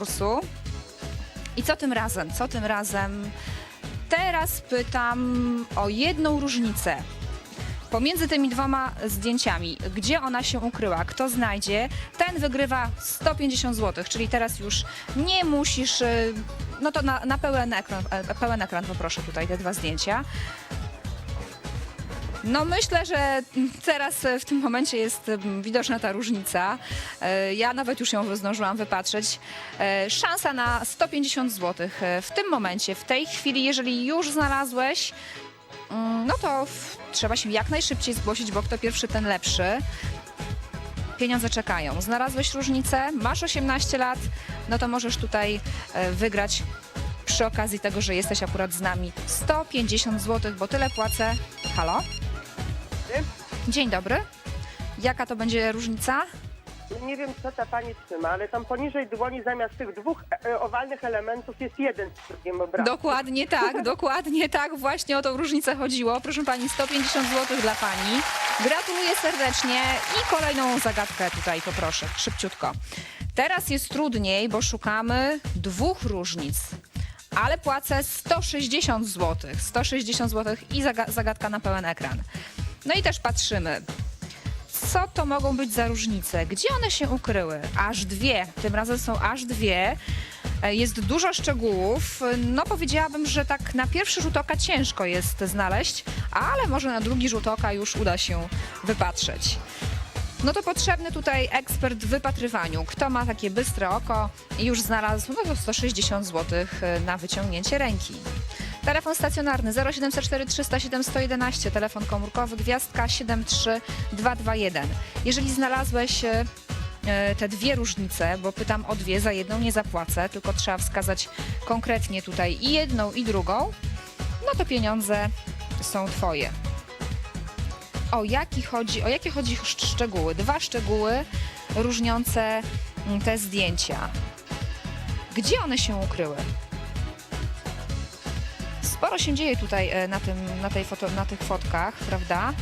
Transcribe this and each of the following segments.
konkursu. I co tym razem? Co tym razem? Teraz pytam o jedną różnicę. Pomiędzy tymi dwoma zdjęciami, gdzie ona się ukryła, kto znajdzie, ten wygrywa 150 zł, czyli teraz już nie musisz, y, no to na, na pełen, ekran, e, pełen ekran poproszę tutaj te dwa zdjęcia. No myślę, że teraz e, w tym momencie jest widoczna ta różnica. E, Ja nawet już ją zdążyłam wypatrzeć. E, Szansa na 150 zł. W tym momencie, w tej chwili, jeżeli już znalazłeś, mm, no to trzeba się jak najszybciej zgłosić, bo kto pierwszy, ten lepszy. Pieniądze czekają. Znalazłeś różnicę, masz 18 lat, no to możesz tutaj wygrać przy okazji tego, że jesteś akurat z nami 150 zł, bo tyle płacę. Halo? Dzień dobry. Jaka to będzie różnica? Nie wiem, co ta pani trzyma, ale tam poniżej dłoni zamiast tych dwóch e, owalnych elementów jest jeden z drugim obrazem. Dokładnie tak, dokładnie tak. Właśnie o tą różnicę chodziło. Proszę pani, 150 zł dla pani. Gratuluję serdecznie i kolejną zagadkę tutaj poproszę, szybciutko. Teraz jest trudniej, bo szukamy dwóch różnic. Ale płacę 160 zł. 160 zł i zaga- zagadka na pełen ekran. No i też patrzymy. Co to mogą być za różnice? Gdzie one się ukryły? Aż dwie. Tym razem są aż dwie. E, Jest dużo szczegółów. No powiedziałabym, że tak na pierwszy rzut oka ciężko jest znaleźć, ale może na drugi rzut oka już uda się wypatrzeć. No to potrzebny tutaj ekspert w wypatrywaniu. Kto ma takie bystre oko i już znalazł no to 160 zł na wyciągnięcie ręki. Telefon stacjonarny 0704 307 111, telefon komórkowy gwiazdka 73221. Jeżeli znalazłeś e, e, te dwie różnice, bo pytam o dwie, za jedną nie zapłacę, tylko trzeba wskazać konkretnie tutaj i jedną i drugą, no to pieniądze są twoje. O, jaki chodzi, o jakie chodzi szcz- szczegóły? Dwa szczegóły różniące mm, te zdjęcia. Gdzie one się ukryły? Sporo się dzieje tutaj e, na, tym, na, tej foto, na tych fotkach, prawda?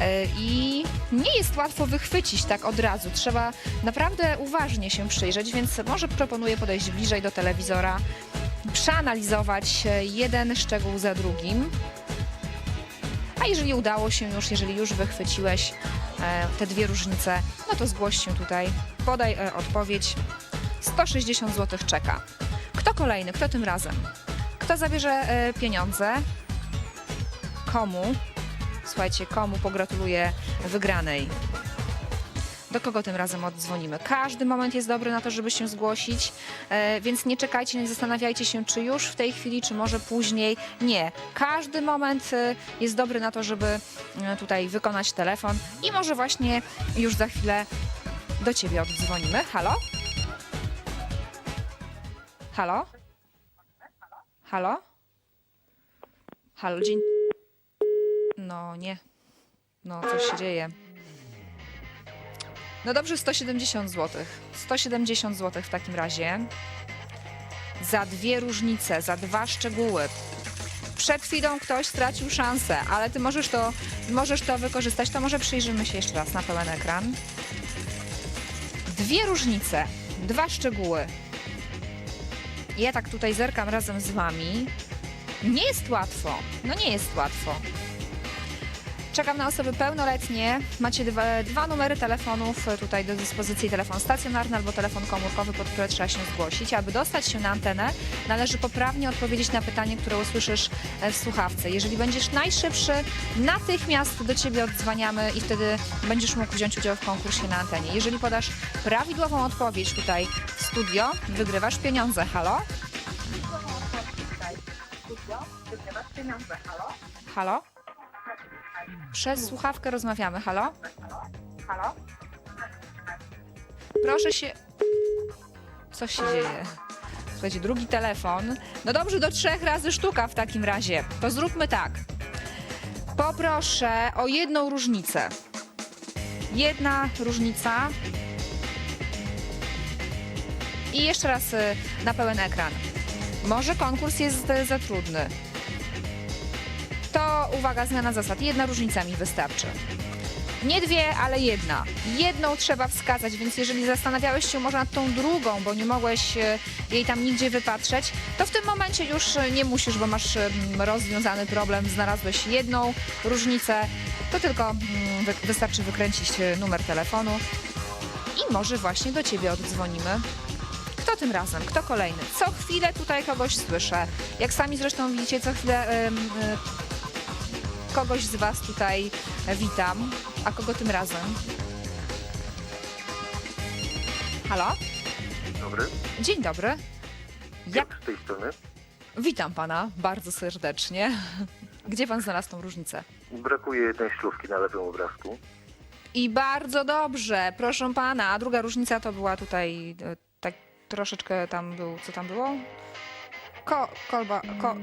E, I nie jest łatwo wychwycić tak od razu. Trzeba naprawdę uważnie się przyjrzeć, więc może proponuję podejść bliżej do telewizora, przeanalizować e, jeden szczegół za drugim. A jeżeli udało się już, jeżeli już wychwyciłeś te dwie różnice, no to zgłoś się tutaj, podaj odpowiedź. 160 zł czeka. Kto kolejny? Kto tym razem? Kto zabierze e, pieniądze? Komu? Słuchajcie, komu pogratuluję wygranej? Do kogo tym razem oddzwonimy? Każdy moment jest dobry na to, żeby się zgłosić, e, więc nie czekajcie, nie zastanawiajcie się, czy już w tej chwili, czy może później. Nie. Każdy moment e, jest dobry na to, żeby tutaj wykonać telefon i może właśnie już za chwilę do ciebie oddzwonimy. Halo? Halo? Halo? Halo, dzień... No nie. No, coś się dzieje. No dobrze, 170 zł. 170 zł w takim razie. Za dwie różnice, za dwa szczegóły. Przed chwilą ktoś stracił szansę, ale ty możesz to, możesz to wykorzystać. To może przyjrzymy się jeszcze raz na pełen ekran. Dwie różnice, dwa szczegóły. Ja tak tutaj zerkam razem z wami. Nie jest łatwo. No nie jest łatwo. Czekam na osoby pełnoletnie. Macie dwa, dwa numery telefonów e, tutaj do dyspozycji, telefon stacjonarny albo telefon komórkowy, pod które trzeba się zgłosić. Aby dostać się na antenę, należy poprawnie odpowiedzieć na pytanie, które usłyszysz e, w słuchawce. Jeżeli będziesz najszybszy, natychmiast do Ciebie oddzwaniamy i wtedy będziesz mógł wziąć udział w konkursie na antenie. Jeżeli podasz prawidłową odpowiedź tutaj w studio, wygrywasz pieniądze. Halo? Halo? Przez słuchawkę rozmawiamy. Halo? Halo? Proszę się. Co się dzieje? Słuchajcie, drugi telefon. No dobrze, do trzech razy sztuka w takim razie. To zróbmy tak. Poproszę o jedną różnicę. Jedna różnica. I jeszcze raz y, na pełen ekran. Może konkurs jest y, za trudny. Uwaga, zmiana zasad. Jedna różnica mi wystarczy. Nie dwie, ale jedna. Jedną trzeba wskazać, więc jeżeli zastanawiałeś się może nad tą drugą, bo nie mogłeś e, jej tam nigdzie wypatrzeć, to w tym momencie już e, nie musisz, bo masz rozwiązany problem. Znalazłeś jedną różnicę, to tylko mm, wy, wystarczy wykręcić e, numer telefonu i może właśnie do ciebie oddzwonimy. Kto tym razem? Kto kolejny? Co chwilę tutaj kogoś słyszę. Jak sami zresztą widzicie, co chwilę em, e, kogoś z Was tutaj witam. A kogo tym razem? Halo? Dobry, Dzień dobry. Jak? z tej strony? Witam Pana bardzo serdecznie. Gdzie Pan znalazł tą różnicę? Brakuje jednej ślubki na lewym obrazku. I bardzo dobrze, proszę Pana. A druga różnica to była tutaj e, tak troszeczkę tam był, co tam było? Ko, kolba, ko,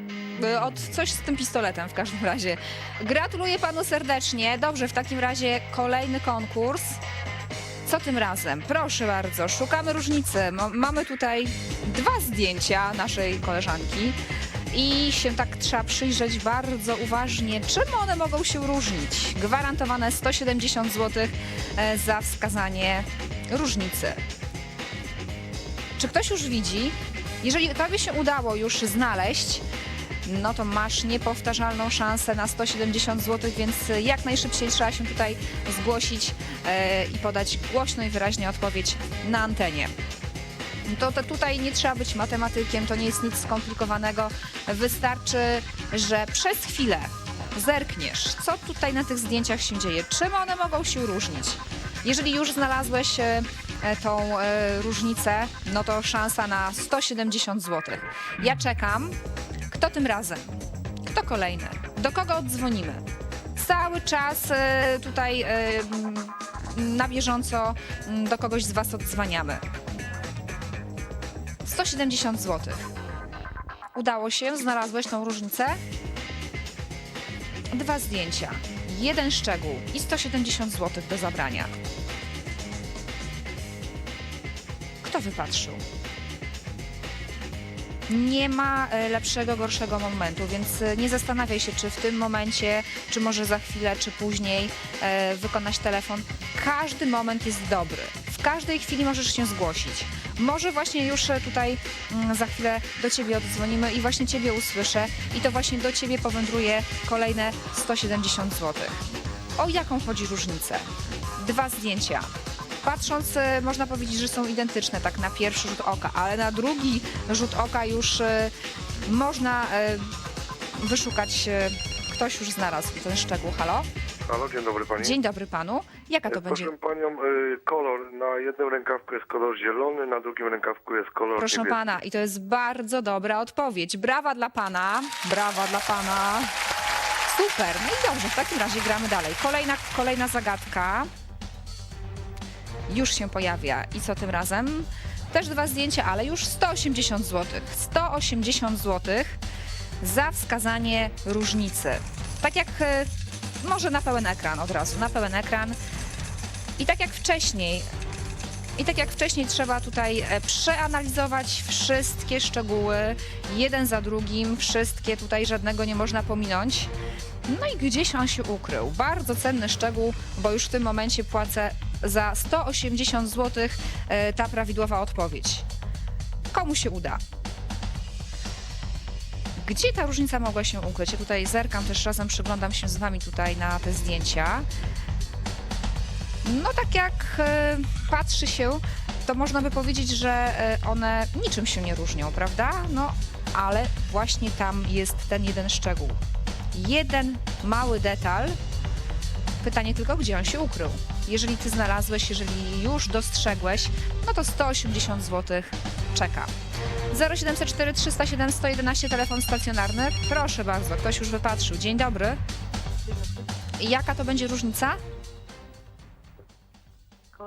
e, od coś z tym pistoletem w każdym razie. Gratuluję Panu serdecznie. Dobrze, w takim razie kolejny konkurs. Co tym razem? Proszę bardzo, szukamy różnicy. Mo- Mamy tutaj dwa zdjęcia naszej koleżanki i się tak trzeba przyjrzeć bardzo uważnie, czym one mogą się różnić. Gwarantowane 170 zł e, za wskazanie różnicy. Czy ktoś już widzi? Jeżeli tobie się udało już znaleźć, no to masz niepowtarzalną szansę na 170 zł, więc jak najszybciej trzeba się tutaj zgłosić e, i podać głośno i wyraźnie odpowiedź na antenie. To, to tutaj nie trzeba być matematykiem, to nie jest nic skomplikowanego. Wystarczy, że przez chwilę zerkniesz, co tutaj na tych zdjęciach się dzieje, czym one mogą się różnić. Jeżeli już znalazłeś e, tą e, różnicę, no to szansa na 170 zł. Ja czekam. Kto tym razem? Kto kolejny? Do kogo oddzwonimy? Cały czas e, tutaj e, na bieżąco do kogoś z Was oddzwaniamy. 170 zł. Udało się? Znalazłeś tą różnicę? Dwa zdjęcia, jeden szczegół i 170 zł do zabrania. Wypatrzył? Nie ma e, lepszego, gorszego momentu, więc e, nie zastanawiaj się, czy w tym momencie, czy może za chwilę, czy później e, wykonać telefon. Każdy moment jest dobry. W każdej chwili możesz się zgłosić. Może właśnie już e, tutaj mm, za chwilę do Ciebie oddzwonimy i właśnie Ciebie usłyszę i to właśnie do Ciebie powędruje kolejne 170 zł. O jaką chodzi różnicę? Dwa zdjęcia. Patrząc, e, można powiedzieć, że są identyczne tak na pierwszy rzut oka, ale na drugi rzut oka już e, można e, wyszukać, ktoś już znalazł ten szczegół. Halo? Halo, dzień dobry pani. Dzień dobry panu. Jaka to E, będzie? Proszę panią, kolor. Na jednym rękawku jest kolor zielony, na drugim rękawku jest kolor Proszę niebieski. pana, i to jest bardzo dobra odpowiedź. Brawa dla pana. Brawa dla pana. Super. No i dobrze, w takim razie gramy dalej. Kolejna, kolejna zagadka. Już się pojawia. I co tym razem? Też dwa zdjęcia, ale już 180 zł. 180 zł za wskazanie różnicy. Tak jak e, może na pełen ekran od razu, na pełen ekran. I tak jak wcześniej, i tak jak wcześniej trzeba tutaj e, przeanalizować wszystkie szczegóły, jeden za drugim, wszystkie tutaj żadnego nie można pominąć. No i gdzieś on się ukrył. Bardzo cenny szczegół, bo już w tym momencie płacę za 180 zł e, ta prawidłowa odpowiedź. Komu się uda? Gdzie ta różnica mogła się ukryć? Ja tutaj zerkam też razem, przyglądam się z Wami tutaj na te zdjęcia. No tak jak e, patrzy się, to można by powiedzieć, że e, one niczym się nie różnią, prawda? No, ale właśnie tam jest ten jeden szczegół. Jeden mały detal. Pytanie tylko, gdzie on się ukrył. Jeżeli ty znalazłeś, jeżeli już dostrzegłeś, no to 180 zł czeka. 0704 307 111 telefon stacjonarny. Proszę bardzo, ktoś już wypatrzył. Dzień dobry. Jaka to będzie różnica?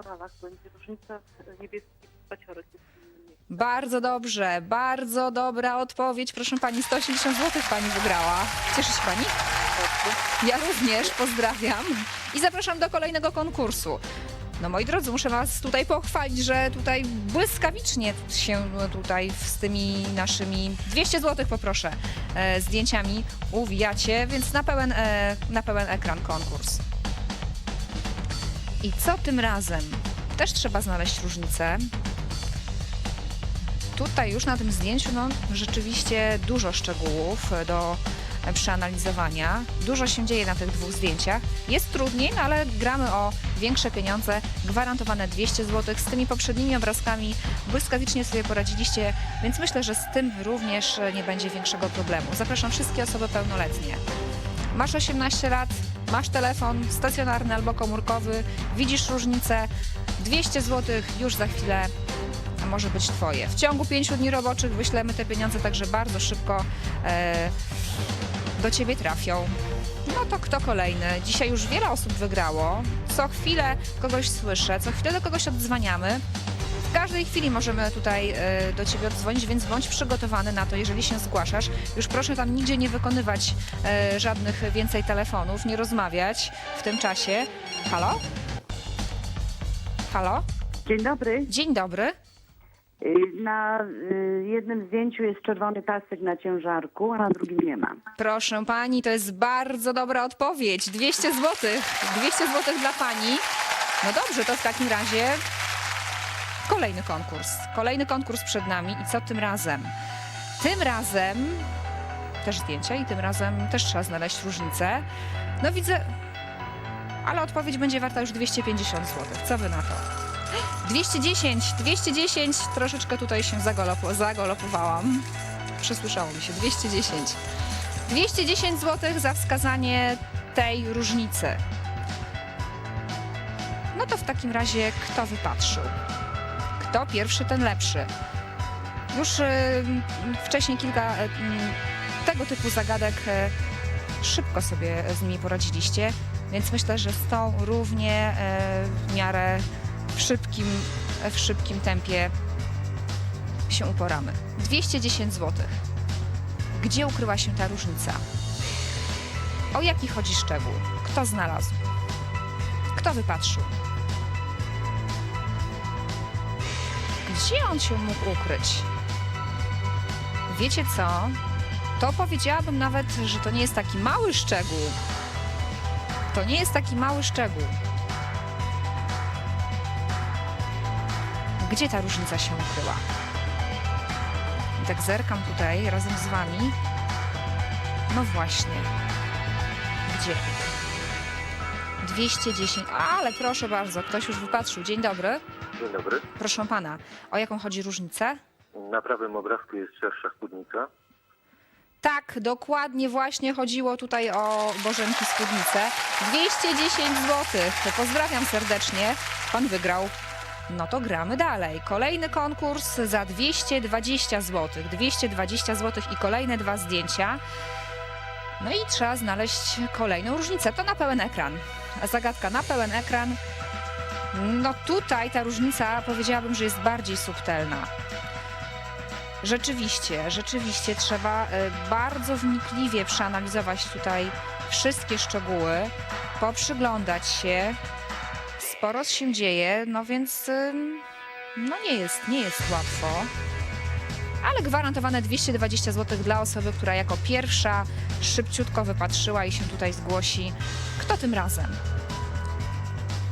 koralach będzie różnica w niebieskich paciorek. Bardzo dobrze, bardzo dobra odpowiedź. Proszę pani, 180 zł pani wygrała. Cieszy się pani? Ja również pozdrawiam i zapraszam do kolejnego konkursu. No moi drodzy, muszę was tutaj pochwalić, że tutaj błyskawicznie się tutaj z tymi naszymi 200 zł poproszę e, zdjęciami uwijacie, więc na pełen, e, na pełen ekran konkurs. I co tym razem? Też trzeba znaleźć różnicę. Tutaj już na tym zdjęciu no, rzeczywiście dużo szczegółów do przeanalizowania. Dużo się dzieje na tych dwóch zdjęciach. Jest trudniej, no ale gramy o większe pieniądze, gwarantowane 200 zł. Z tymi poprzednimi obrazkami błyskawicznie sobie poradziliście, więc myślę, że z tym również e, nie będzie większego problemu. Zapraszam wszystkie osoby pełnoletnie. Masz 18 lat, masz telefon stacjonarny albo komórkowy, widzisz różnicę, 200 zł już za chwilę może być Twoje. W ciągu pięciu dni roboczych wyślemy te pieniądze także bardzo szybko e, do Ciebie trafią. No to kto kolejny? Dzisiaj już wiele osób wygrało. Co chwilę kogoś słyszę, co chwilę do kogoś oddzwaniamy. W każdej chwili możemy tutaj e, do Ciebie oddzwonić, więc bądź przygotowany na to, jeżeli się zgłaszasz. Już proszę tam nigdzie nie wykonywać e, żadnych więcej telefonów, nie rozmawiać w tym czasie. Halo? Halo? Dzień dobry. Dzień dobry. Y, Na y, jednym zdjęciu jest czerwony pasek na ciężarku, a na drugim nie ma. Proszę pani, to jest bardzo dobra odpowiedź. 200 zł. 200 zł dla pani. No dobrze, to w takim razie kolejny konkurs. Kolejny konkurs przed nami. I co tym razem? Tym razem też zdjęcia i tym razem też trzeba znaleźć różnicę. No widzę, ale odpowiedź będzie warta już 250 zł. Co wy na to? 210, 210, troszeczkę tutaj się zagolopo, zagolopowałam. Przesłyszało mi się, 210. 210 zł za wskazanie tej różnicy. No to w takim razie kto wypatrzył? Kto pierwszy, ten lepszy. Już y, wcześniej kilka y, tego typu zagadek y, szybko sobie z nimi poradziliście, więc myślę, że tą równie y, w miarę w szybkim, w szybkim tempie się uporamy. 210 zł. Gdzie ukryła się ta różnica? O jaki chodzi szczegół? Kto znalazł? Kto wypatrzył? Gdzie on się mógł ukryć? Wiecie co? To powiedziałabym nawet, że to nie jest taki mały szczegół. To nie jest taki mały szczegół. Gdzie ta różnica się ukryła? I tak zerkam tutaj razem z wami. No właśnie. Gdzie? 210. Ale proszę bardzo, ktoś już wypatrzył. Dzień dobry. Dzień dobry. Proszę pana, o jaką chodzi różnicę? Na prawym obrazku jest szersza spódnica. Tak, dokładnie właśnie chodziło tutaj o Bożenki Spódnicę. 210 zł. Pozdrawiam serdecznie. Pan wygrał. No to gramy dalej. Kolejny konkurs za 220 zł. 220 zł i kolejne dwa zdjęcia. No i trzeba znaleźć kolejną różnicę. To na pełen ekran. Zagadka na pełen ekran. No tutaj ta różnica powiedziałabym, że jest bardziej subtelna. Rzeczywiście, rzeczywiście trzeba y, bardzo wnikliwie przeanalizować tutaj wszystkie szczegóły, poprzyglądać się. Sporo się dzieje, no więc no nie jest, nie jest łatwo. Ale gwarantowane 220 zł dla osoby, która jako pierwsza szybciutko wypatrzyła i się tutaj zgłosi. Kto tym razem?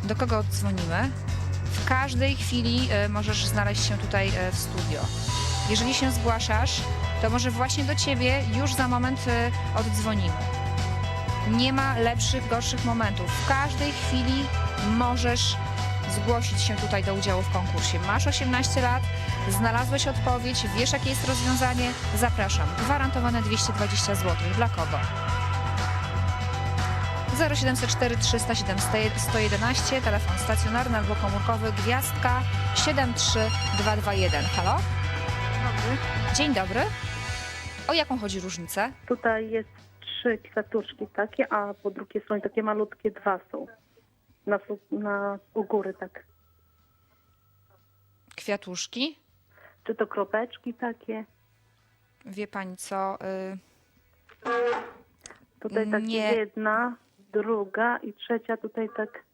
Do kogo dzwonimy? W każdej chwili y, możesz znaleźć się tutaj y, w studio. Jeżeli się zgłaszasz, to może właśnie do ciebie już za moment y, oddzwonimy. Nie ma lepszych, gorszych momentów. W każdej chwili możesz zgłosić się tutaj do udziału w konkursie. Masz 18 lat, znalazłeś odpowiedź, wiesz jakie jest rozwiązanie. Zapraszam. Gwarantowane 220 zł. Dla kogo? 0704 307 111, telefon stacjonarny albo komórkowy, gwiazdka 73221. Halo? Dobry. Dzień dobry. O jaką chodzi różnicę? Tutaj jest trzy kwiatuszki takie, a po drugiej stronie takie malutkie dwa są. Na, na u góry tak. Kwiatuszki. Czy to kropeczki takie? Wie pani co? Y, Tutaj tak Nie. jedna, druga i trzecia tutaj tak.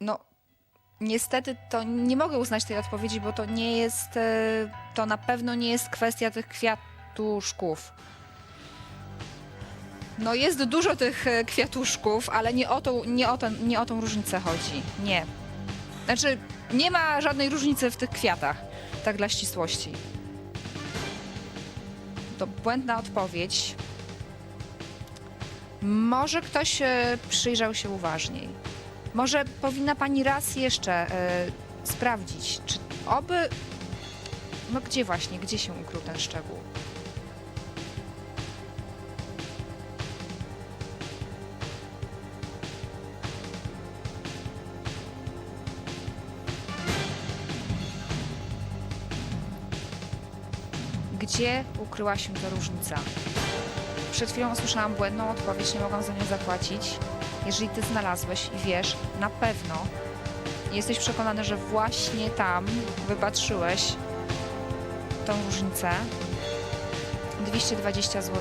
no, niestety to nie mogę uznać tej odpowiedzi, bo to nie jest, y, to na pewno nie jest kwestia tych kwiatuszków. No jest dużo tych e, kwiatuszków, ale nie o, tą, nie, o ten, nie o tą różnicę chodzi. Nie. Znaczy, nie ma żadnej różnicy w tych kwiatach, tak dla ścisłości. To błędna odpowiedź. Może ktoś e, przyjrzał się uważniej. Może powinna pani raz jeszcze e, sprawdzić, czy oby. No gdzie właśnie, gdzie się ukrył ten szczegół? Gdzie ukryła się ta różnica? Przed chwilą usłyszałam błędną odpowiedź, nie mogłam za nią zapłacić. Jeżeli ty znalazłeś i wiesz, na pewno jesteś przekonany, że właśnie tam wypatrzyłeś tą różnicę. 220 zł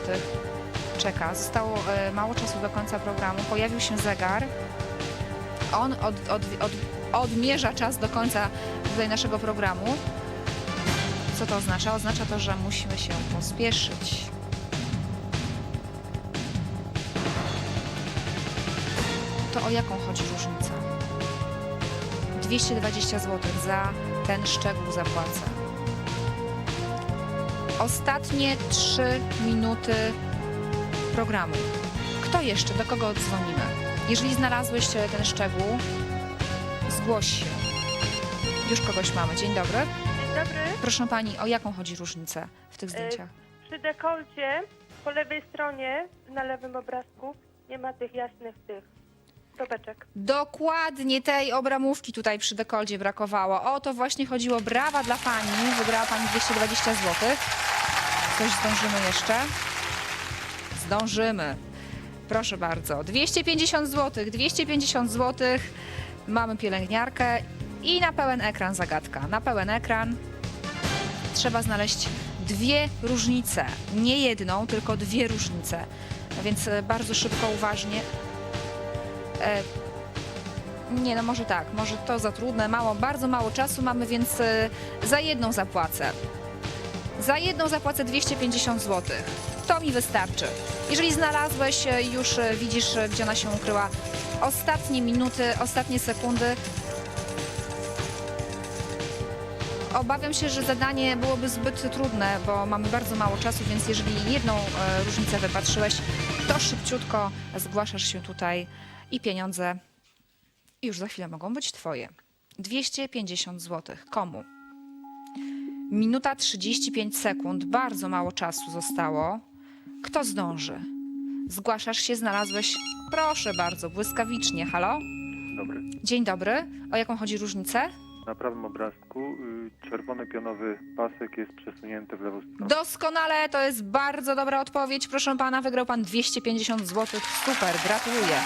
czeka. Zostało e, mało czasu do końca programu. Pojawił się zegar. On od, od, od, odmierza czas do końca tutaj naszego programu. Co to oznacza? Oznacza to, że musimy się pospieszyć. To o jaką chodzi różnicę? 220 zł za ten szczegół zapłacę. Ostatnie 3 minuty programu. Kto jeszcze? Do kogo dzwonimy? Jeżeli znalazłeś e, ten szczegół, zgłoś się. Już kogoś mamy. Dzień dobry. Dobry. Proszę pani, o jaką chodzi różnicę w tych zdjęciach? Przy dekolcie po lewej stronie na lewym obrazku nie ma tych jasnych tych kropeczek. Dokładnie tej obramówki tutaj przy dekoldzie brakowało. O to właśnie chodziło. Brawa dla pani. Wygrała pani 220 zł. Coś zdążymy jeszcze? Zdążymy. Proszę bardzo. 250 zł. 250 zł. Mamy pielęgniarkę i na pełen ekran zagadka. Na pełen ekran trzeba znaleźć dwie różnice. Nie jedną, tylko dwie różnice. Więc e, bardzo szybko, uważnie. E, nie, no może tak, może to za trudne, mało, bardzo mało czasu mamy, więc e, za jedną zapłacę. Za jedną zapłacę 250 zł. To mi wystarczy. Jeżeli znalazłeś, e, już widzisz, gdzie ona się ukryła. Ostatnie minuty, ostatnie sekundy. Obawiam się, że zadanie byłoby zbyt trudne, bo mamy bardzo mało czasu, więc jeżeli jedną e, różnicę wypatrzyłeś, to szybciutko zgłaszasz się tutaj i pieniądze już za chwilę mogą być Twoje. 250 zł. Komu? Minuta 35 sekund. Bardzo mało czasu zostało. Kto zdąży? Zgłaszasz się, znalazłeś. Proszę bardzo, błyskawicznie. Halo? Dobry. Dzień dobry. O jaką chodzi różnicę? Na prawym obrazku y, czerwony pionowy pasek jest przesunięty w lewą stronę. Doskonale, to jest bardzo dobra odpowiedź. Proszę pana, wygrał pan 250 zł. Super, gratuluję.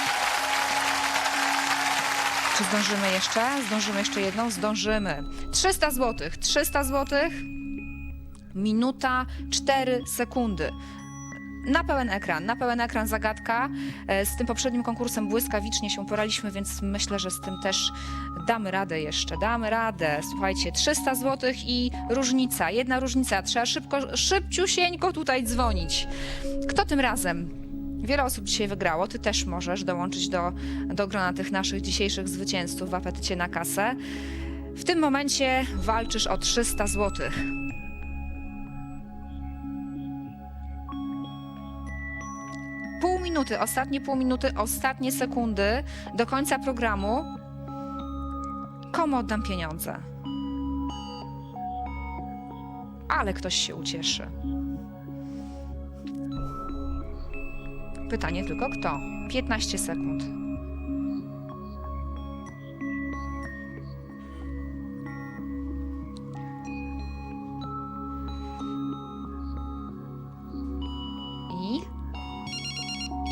Czy zdążymy jeszcze? Zdążymy jeszcze jedną? Zdążymy. 300 zł. 300 zł. Minuta 4 sekundy. Na pełen ekran, na pełen ekran zagadka. E, Z tym poprzednim konkursem błyskawicznie się poraliśmy, więc myślę, że z tym też damy radę jeszcze. Damy radę. Słuchajcie, 300 zł i różnica, jedna różnica. Trzeba szybko, szybciusieńko tutaj dzwonić. Kto tym razem? Wiele osób dzisiaj wygrało. Ty też możesz dołączyć do, do grona tych naszych dzisiejszych zwycięzców w apetycie na kasę. W tym momencie walczysz o 300 złotych. Minuty, ostatnie pół minuty, ostatnie sekundy do końca programu. Komu oddam pieniądze? Ale ktoś się ucieszy. Pytanie tylko kto? 15 sekund.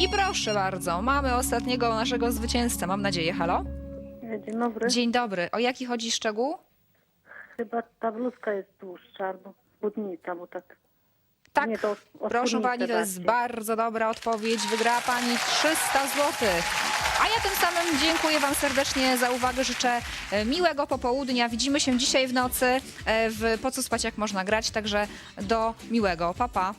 I proszę bardzo, mamy ostatniego naszego zwycięzcę, mam nadzieję. Halo? Dzień dobry. Dzień dobry. O jaki chodzi szczegół? Chyba ta bluzka jest dłuższa albo spódnica, bo tak. Tak, Nie, to o proszę spódnicę pani, to jest bardziej. bardzo dobra odpowiedź. Wygrała pani 300 zł. A ja tym samym dziękuję wam serdecznie za uwagę. Życzę e, miłego popołudnia. Widzimy się dzisiaj w nocy e, w Po co spać jak można grać, także do miłego. Pa, pa.